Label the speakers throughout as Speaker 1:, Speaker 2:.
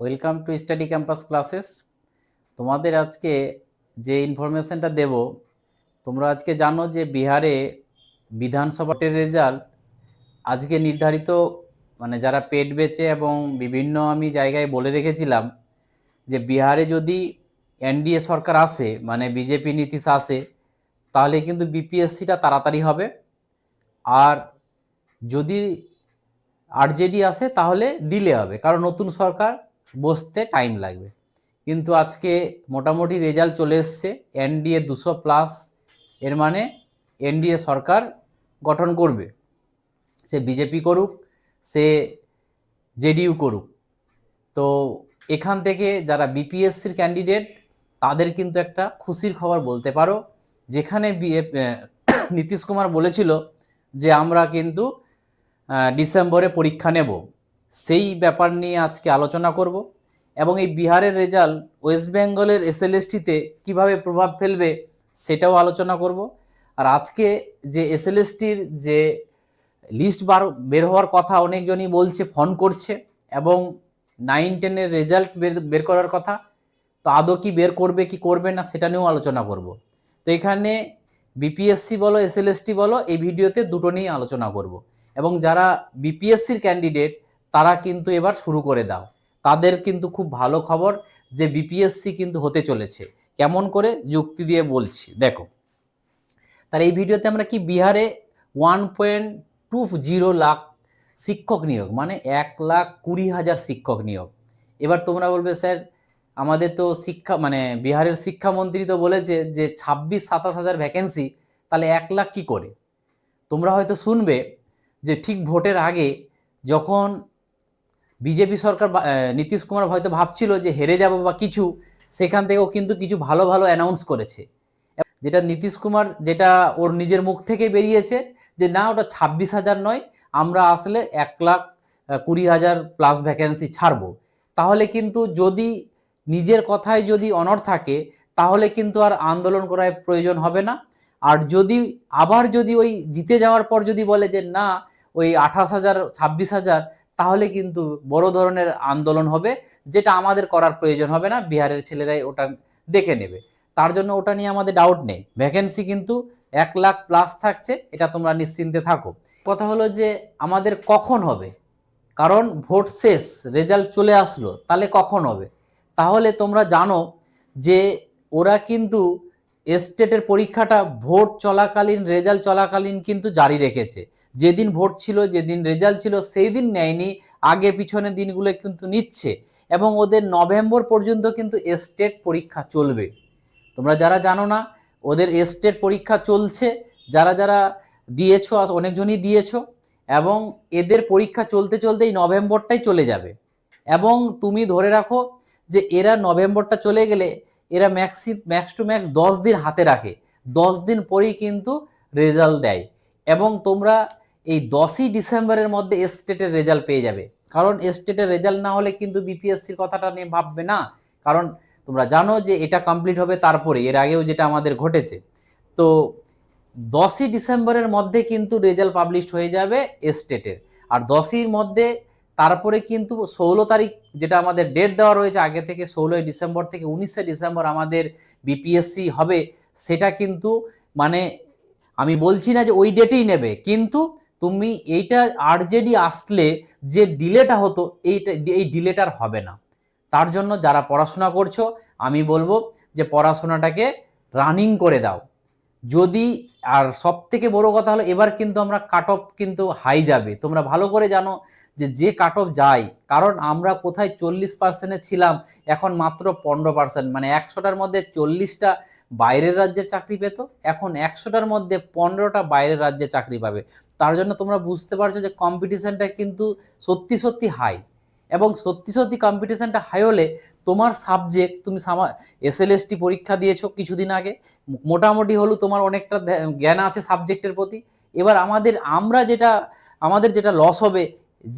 Speaker 1: Welcome to study campus classes তোমাদের আজকে যে ইনফরমেশনটা দেব, তোমরা আজকে জানো যে বিহারে বিধানসভার রেজাল্ট আজকে নির্ধারিত মানে যারা পেট বেচে এবং বিভিন্ন আমি জায়গায় বলে রেখেছিলাম যে বিহারে যদি এনডিএ সরকার আসে মানে বিজেপি নীতিশ আসে, তাহলে কিন্তু বিপিএসসিটা তাড়াতাড়ি হবে। আর যদি আরজেডি আসে, তাহলে ডিলে হবে। কারণ নতুন সরকার বসতে টাইম লাগবে। কিন্তু আজকে মোটামুটি রেজাল্ট চলে এসছে এনডিএ দুশো প্লাস এর মানে এনডিএ সরকার গঠন করবে। সে বিজেপি করুক, সে জেডিইউ করুক। তো এখান থেকে যারা বিপিএসসির ক্যান্ডিডেট তাদের কিন্তু একটা খুশির খবর বলতে পারো, যেখানে নীতিশ কুমার বলেছিল যে আমরা কিন্তু ডিসেম্বরে পরীক্ষা নেব। সেই ব্যাপার নিয়ে আজকে আলোচনা করব এবং এই বিহারের রেজাল্ট ওয়েস্ট বেঙ্গলের এসএলএসটিতে কীভাবে প্রভাব ফেলবে সেটাও আলোচনা করব। আর আজকে যে এসএলএসটির যে লিস্ট বার, বের হওয়ার কথা অনেকজনই বলছে, ফোন করছে এবং নাইন টেনের রেজাল্ট বের বের করার কথা, তো আদৌ কি বের করবে, কি করবে না সেটা নিয়েও আলোচনা করব। তো এখানে বিপিএসসি বলো, এসএলএসটি বলো, এই ভিডিওতে দুটো নিয়েই আলোচনা করব। এবং যারা বিপিএসসির ক্যান্ডিডেট তারা কিন্তু এবার শুরু করে দাও। তাদের কিন্তু খুব ভালো খবর যে বিপিএসসি কিন্তু হতে চলেছে। কেমন করে? যুক্তি দিয়ে বলছি। দেখো, তাহলে এই ভিডিওতে আমরা কি বিহারে one point two zero lakh শিক্ষক নিয়োগ মানে এক লাখ কুড়ি হাজার শিক্ষক নিয়োগ। এবার তোমরা বলবে, স্যার, আমাদের তো শিক্ষা মানে বিহারের শিক্ষামন্ত্রী তো বলেছে যে ছাব্বিশ সাতাশ হাজার ভ্যাকেন্সি তাহলে এক লাখ কি করে? তোমরা হয়তো শুনবে যে ঠিক ভোটের আগে যখন বিজেপি সরকার নীতিশ কুমার হয়তো ভাবছিল যে হেরে যাব বা কিছু, সেখান থেকেও কিন্তু কিছু ভালো ভালো অ্যানাউন্স করেছে। যেটা নীতিশ কুমার, যেটা ওর নিজের মুখ থেকে বেরিয়েছে যে না, ওটা ছাব্বিশ হাজার নয়, আমরা আসলে এক লাখ কুড়ি হাজার প্লাস ভ্যাকেন্সি ছাড়বো। তাহলে কিন্তু যদি নিজের কথায় যদি অনর থাকে, তাহলে কিন্তু আর আন্দোলন করার প্রয়োজন হবে না। আর যদি, আবার যদি ওই জিতে যাওয়ার পর যদি বলে যে না, ওই আঠাশ হাজার, ছাব্বিশ হাজার তাহলে কিন্তু বড় ধরনের আন্দোলন হবে, যেটা আমাদের করার প্রয়োজন হবে না, বিহারের ছেলেরাই ওটা দেখে নেবে। তার জন্য ওটা নিয়ে আমাদের ডাউট নেই। ভ্যাকেন্সি কিন্তু এক লাখ প্লাস থাকছে, এটা তোমরা নিশ্চিন্তে থাকো। কথা হলো যে আমাদের কখন হবে? কারণ ভোট শেষ রেজাল্ট চলে আসলো, তাহলে কখন হবে? তাহলে তোমরা জানো যে ওরা কিন্তু স্টেটের পরীক্ষাটা ভোট চলাকালীন, রেজাল্ট চলাকালীন কিন্তু জারি রেখেছে। যেদিন ভোট ছিল, যেদিন রেজাল্ট ছিল, সেই দিন নেয়নি, আগে পিছনের দিনগুলো কিন্তু নিচ্ছে এবং ওদের নভেম্বর পর্যন্ত কিন্তু স্টেট পরীক্ষা চলবে। তোমরা যারা জানো না, ওদের স্টেট পরীক্ষা চলছে, যারা যারা দিয়েছ, অনেকজনই দিয়েছ এবং এদের পরীক্ষা চলতে চলতে এই নভেম্বরটাই চলে যাবে। এবং তুমি ধরে রাখো যে এরা নভেম্বরটা চলে গেলে এরা ম্যাক্সি ম্যাক্স টু ম্যাক্স দশ দিন হাতে রাখে। দশ দিন পরেই কিন্তু রেজাল্ট দেয়। এবং তোমরা এই দশই ডিসেম্বরের মধ্যে স্টেটের রেজাল্ট পেয়ে যাবে। কারণ স্টেটের রেজাল্ট না হলে কিন্তু বিপিএসসির কথাটা নিয়ে ভাববে না। কারণ তোমরা জানো যে এটা কমপ্লিট হবে তারপরে, এর আগেও যেটা আমাদের ঘটেছে। তো দশই ডিসেম্বরের মধ্যে কিন্তু রেজাল্ট পাবলিশড হয়ে যাবে স্টেটের আর দশইর মধ্যে তারপরে কিন্তু ষোলো তারিখ যেটা আমাদের ডেট দেওয়া রয়েছে, আগে থেকে ষোলোই ডিসেম্বর থেকে উনিশে ডিসেম্বর আমাদের বিপিএসসি হবে, সেটা কিন্তু মানে আমি বলছি না যে ওই ডেটেই নেবে, কিন্তু তুমি এইটা আরজেডি আসলে যে ডিলেটা হতো, এইটা, এই ডিলেটার হবে না। তার জন্য যারা পড়াশোনা করছ, আমি বলব যে পড়াশোনাটাকে রানিং করে দাও। যদি, আর সব থেকে বড় কথা হলো এবার কিন্তু আমরা কাট অফ কিন্তু হাই যাবে। তোমরা ভালো করে জানো যে যে কাট অফ যায়, কারণ আমরা কোথায় চল্লিশ পার্সেন্টে ছিলাম, এখন মাত্র পনেরো পার্সেন্ট মানে একশোটার মধ্যে চল্লিশটা বাইরের রাজ্যে চাকরি পেত, এখন একশোটার মধ্যে পনেরোটা বাইরের রাজ্যে চাকরি পাবে। তার জন্য তোমরা বুঝতে পারছ যে কম্পিটিশনটা কিন্তু সত্যি সত্যি হাই এবং সত্যি সত্যি কম্পিটিশনটা হাই হলে তোমার সাবজেক্ট তুমি এসএলএসটি পরীক্ষা দিয়েছ কিছুদিন আগে। মোটামুটি হলো তোমার অনেকটা জ্ঞান আছে সাবজেক্টের প্রতি। এবার আমাদের, আমরা যেটা, আমাদের যেটা লস হবে,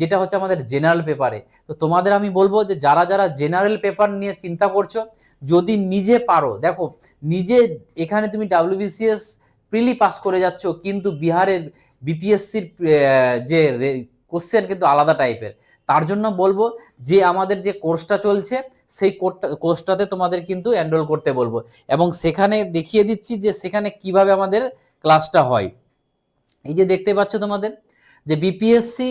Speaker 1: যেটা হচ্ছে আমাদের জেনারেল পেপারে তো তোমাদের আমি বলব যে যারা যারা জেনারেল পেপার নিয়ে চিন্তা করছ, যদি নিজে পারো, দেখো, নিজে এখানে তুমি ডাব্লিউবিসিএস প্রিলি পাস করে যাচ্ছ, কিন্তু বিহারের বিপিএসসির যে কোশ্চেন কিন্তু আলাদা টাইপের তার জন্য বলব যে আমাদের যে কোর্সটা চলছে, সেই কোর্সটা কোর্সটাতে তোমাদের কিন্তু এনরোল করতে বলব। এবং সেখানে দেখিয়ে দিচ্ছি যে সেখানে কীভাবে আমাদের ক্লাসটা হয়। এই যে দেখতে পাচ্ছ তোমাদের, যে বিপিএসসি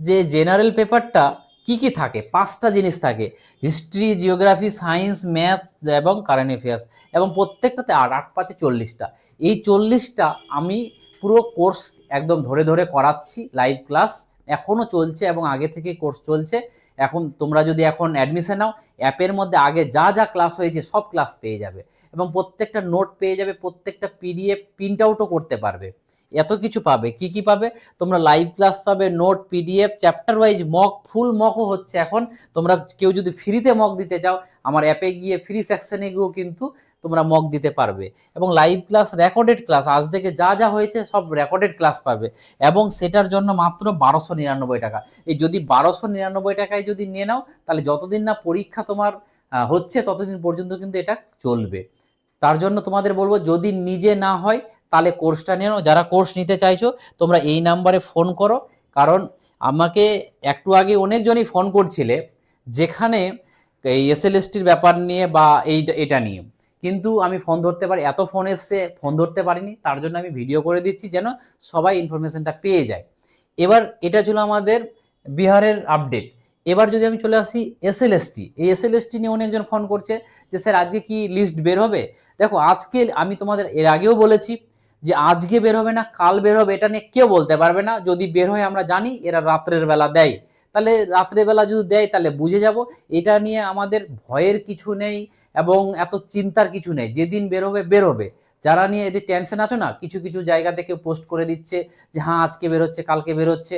Speaker 1: যে জেনারেল পেপারটা কি কি থাকে? পাঁচটা জিনিস থাকে। হিস্ট্রি জিওগ্রাফি সায়েন্স ম্যাথ এবং কারেন্ট অ্যাফেয়ার্স এবং প্রত্যেকটাতে আট আট, পাঁচে চল্লিশটা। এই চল্লিশটা আমি পুরো কোর্স একদম ধরে ধরে করাচ্ছি লাইভ ক্লাস এখনও চলছে এবং আগে থেকে কোর্স চলছে। এখন তোমরা যদি এখন অ্যাডমিশন নাও অ্যাপের মধ্যে আগে যা যা ক্লাস হয়েছে সব ক্লাস পেয়ে যাবে এবং প্রত্যেকটা নোট পেয়ে যাবে, প্রত্যেকটা পিডিএফ প্রিন্ট আউটও করতে পারবে। এত কিছু পাবে? কি কি পাবে? তোমরা লাইভ ক্লাস পাবে note PDF chapter wise mock full মকও হচ্ছে এখন। তোমরা কেউ যদি ফ্রিতে মক দিতে চাও আমার অ্যাপে গিয়ে ফ্রি সেকশনে গিয়েও কিন্তু তোমরা মক দিতে পারবে। এবং লাইভ ক্লাস রেকর্ডেড ক্লাস আজ থেকে যা যা হয়েছে সব রেকর্ডেড ক্লাস পাবে। এবং সেটার জন্য মাত্র বারোশো নিরানব্বই টাকা। এই যদি বারোশো নিরানব্বই টাকায় যদি নিয়ে নাও, তাহলে যতদিন না পরীক্ষা তোমার হচ্ছে, ততদিন পর্যন্ত কিন্তু এটা চলবে। তার জন্য তোমাদের বলব, যদি নিজে না হয় তাহলে কোর্সটা নিয়ে যারা কোর্স নিতে চাইছো, তোমরা এই নাম্বারে ফোন করো। কারণ আমাকে একটু আগে অনেকজনই ফোন করছিলে, যেখানে এই এসএলএসটির ব্যাপার নিয়ে বা এই এটা নিয়ে। কিন্তু আমি ফোন ধরতে পারি, এত ফোন এসছে ফোন ধরতে পারিনি। তার জন্য আমি ভিডিও করে দিচ্ছি যেন সবাই ইনফরমেশনটা পেয়ে যায়। এবার এটা ছিল আমাদের বিহারের আপডেট এবার যদি আমি চলে আসি এসএলএসটি এই এসএলএসটি নিয়ে অনেকজন ফোন করছে যে, স্যার, আজকে কি লিস্ট বের হবে? দেখো, আজকে আমি তোমাদের এর আগেও বলেছি যে আজকে বের হবে না, কাল বের হবে, এটা নিয়ে কেউ বলতে পারবে না। যদি বের হয়, আমরা জানি এরা রাত্রের বেলা দেয়। তাহলে রাত্রের বেলা যদি দেয়, তাহলে বুঝে যাব। এটা নিয়ে আমাদের ভয়ের কিছু নেই এবং এত চিন্তার কিছু নেই। যেদিন বেরোবে বেরোবে যারা নিয়ে এদের টেনশন আছো না, কিছু কিছু জায়গা থেকে পোস্ট করে দিচ্ছে যে হ্যাঁ আজকে বেরোচ্ছে কালকে বেরোচ্ছে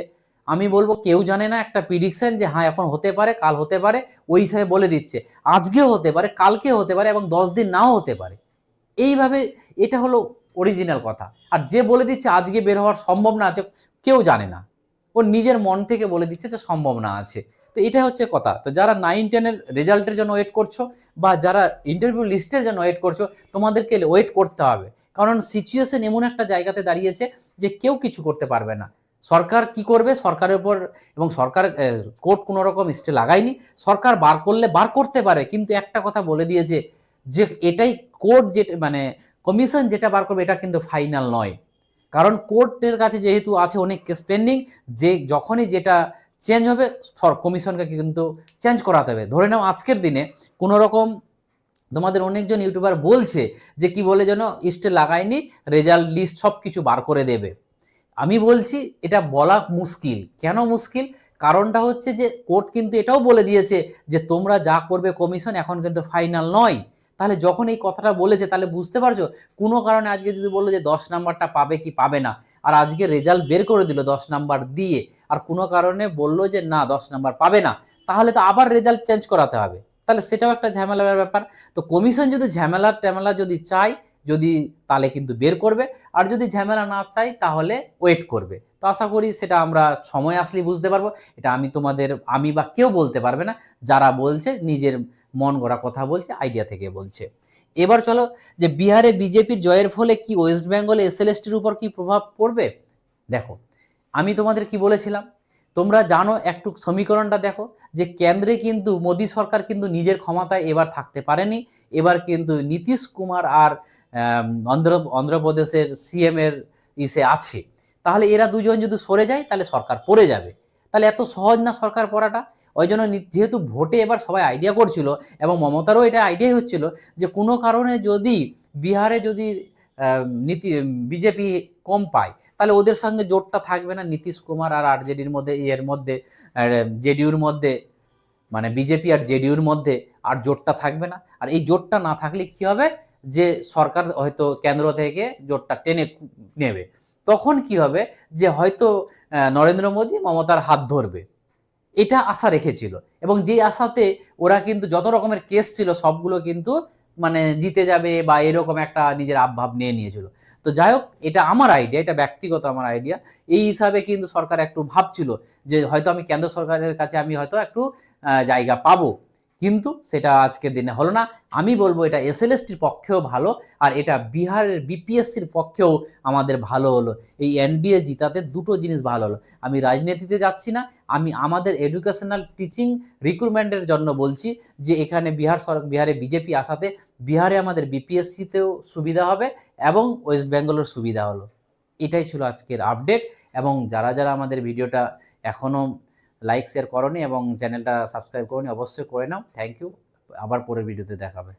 Speaker 1: আমি বলব, কেউ জানে না একটা প্রিডিকশন যে হ্যাঁ এখন হতে পারে, কাল হতে পারে। ওই হিসাবে বলে দিচ্ছে। আজকেও হতে পারে, কালকেও হতে পারে এবং দশ দিন নাও হতে পারে। এইভাবে এটা হলো অরিজিনাল কথা। আর যে বলে দিচ্ছে আজকে বের হওয়ার সম্ভাবনা আছে, কেউ জানে না। ও নিজের মন থেকে বলে দিচ্ছে যে সম্ভাবনা আছে। তো এটা হচ্ছে কথা। তো যারা নাইন টেনের রেজাল্টের জন্য ওয়েট করছ বা যারা ইন্টারভিউ লিস্টের জন্য ওয়েট করছ, তোমাদেরকে ওয়েট করতে হবে। কারণ সিচুয়েশন এমন একটা জায়গাতে দাঁড়িয়েছে যে কেউ কিছু করতে পারবে না। সরকার কি করবে? সরকারের উপর এবং সরকার কোর্ট কোনো রকম স্টে লাগায়নি। সরকার বার করলে বার করতে পারে। কিন্তু একটা কথা বলে দিয়েছে যে এটাই কোর্ট যেটা মানে কমিশন যেটা বার করবে, এটা কিন্তু ফাইনাল নয়। কারণ কোর্টের কাছে যেহেতু আছে অনেক কেস পেন্ডিং যে যখনই যেটা চেঞ্জ হবে ফর কমিশনকে কিন্তু চেঞ্জ করাতে হবে। ধরে নাও আজকের দিনে কোনো রকম তোমাদের অনেকজন ইউটিউবার বলছে যে কি বলে যেন ইস্টে লাগায়নি রেজাল্ট লিস্ট সব কিছু বার করে দেবে। আমি বলছি, এটা বলা মুশকিল। কেন মুশকিল? কারণটা হচ্ছে যে কোর্ট কিন্তু এটাও বলে দিয়েছে যে তোমরা যা করবে কমিশন এখন কিন্তু ফাইনাল নয়। তাহলে যখন এই কথাটা বলেছে, তাহলে বুঝতে পারছ? কোনো কারণে আজকে যদি বলল যে দশ নাম্বারটা পাবে কি পাবে না, আর আজকে রেজাল্ট বের করে দিল দশ নাম্বার দিয়ে, আর কোনো কারণে বলল যে না, দশ নাম্বার পাবে না, তাহলে তো আবার রেজাল্ট চেঞ্জ করাতে হবে। তাহলে সেটাও একটা ঝামেলার ব্যাপার। তো কমিশন যদি ঝামেলার ট্যামেলা যদি চায় যদি তাহলে কিন্তু বের করবে, আর যদি ঝামেলা না চাই, তাহলে ওয়েট করবে। তো আশা করি সেটা আমরা সময় আসলেই বুঝতে পারব। এটা আমি তোমাদের, আমি বা কেউ বলতে পারবে না। যারা বলছে, নিজের মন গড়া কথা বলছে আইডিয়া থেকে বলছে। এবার চলো, যে বিহারে বিজেপির জয়ের ফলে কি ওয়েস্ট বেঙ্গলে এসএলএসটির উপর কি প্রভাব পড়বে? দেখো, আমি তোমাদের কি বলেছিলাম? তোমরা জানো একটু সমীকরণটা দেখো, যে কেন্দ্রে কিন্তু মোদী সরকার কিন্তু নিজের ক্ষমতায় এবার থাকতে পারেনি। এবার কিন্তু নীতিশ কুমার আর অন্ধ্র, অন্ধ্রপ্রদেশের সিএম এর ইসে আছে। তাহলে এরা দুজন যদি সরে যায়, তাহলে সরকার পড়ে যাবে। তাহলে এত সহজ না সরকার পড়াটা? ওই জন্য যেহেতু ভোটে এবার সবাই আইডিয়া করছিল এবং মমতারও এটা আইডিয়াই হচ্ছিল যে কোনো কারণে যদি বিহারে যদি নীতি বিজেপি কম পায়, তাহলে ওদের সঙ্গে জোটটা থাকবে না নীতিশ কুমার আর আরজেডির মধ্যে এর মধ্যে জেডিউর মধ্যে মানে বিজেপি আর জেডিউর মধ্যে আর জোটটা থাকবে না। আর এই জোটটা না থাকলে কি হবে? যে সরকার হয়তো কেন্দ্র থেকে জোটটা টেনে নেবে। তখন কি হবে? যে হয়তো নরেন্দ্র মোদী মমতার হাত ধরবে। এটা আশা রেখেছিল। এবং যে আশাতে ওরা কিন্তু যত রকমের কেস ছিল, সবগুলো কিন্তু মানে জিতে যাবে বা এরকম একটা নিজের আবভাব নিয়ে নিয়েছিল। তো যাই হোক, এটা আমার আইডিয়া এটা ব্যক্তিগত আমার আইডিয়া এই হিসাবে কিন্তু সরকার একটু ভাবছিল যে হয়তো আমি কেন্দ্র সরকারের কাছে আমি হয়তো একটু জায়গা পাবো। কিন্তু সেটা আজকের দিনে হলো না। আমি বলব এটা এসএলএসটির পক্ষেও ভালো আর এটা বিহারের বিপিএসসির পক্ষেও আমাদের ভালো হলো। এই এনডিএ জিতাতে দুটো জিনিস ভালো হলো। আমি রাজনীতিতে যাচ্ছি না, আমি আমাদের এডুকেশনাল টিচিং রিক্রুটমেন্টের জন্য বলছি যে এখানে বিহার সরকার বিহারে বিজেপি আসাতে বিহারে আমাদের বিপিএসসিতেও সুবিধা হবে এবং ওয়েস্ট বেঙ্গলের সুবিধা হলো। এটাই ছিল আজকের আপডেট এবং যারা যারা আমাদের ভিডিওটা এখনও লাইক শেয়ার করনি এবং চ্যানেলটা সাবস্ক্রাইব করনি, অবশ্যই করে নাও। থ্যাংক ইউ আবার পরের ভিডিওতে দেখাবে।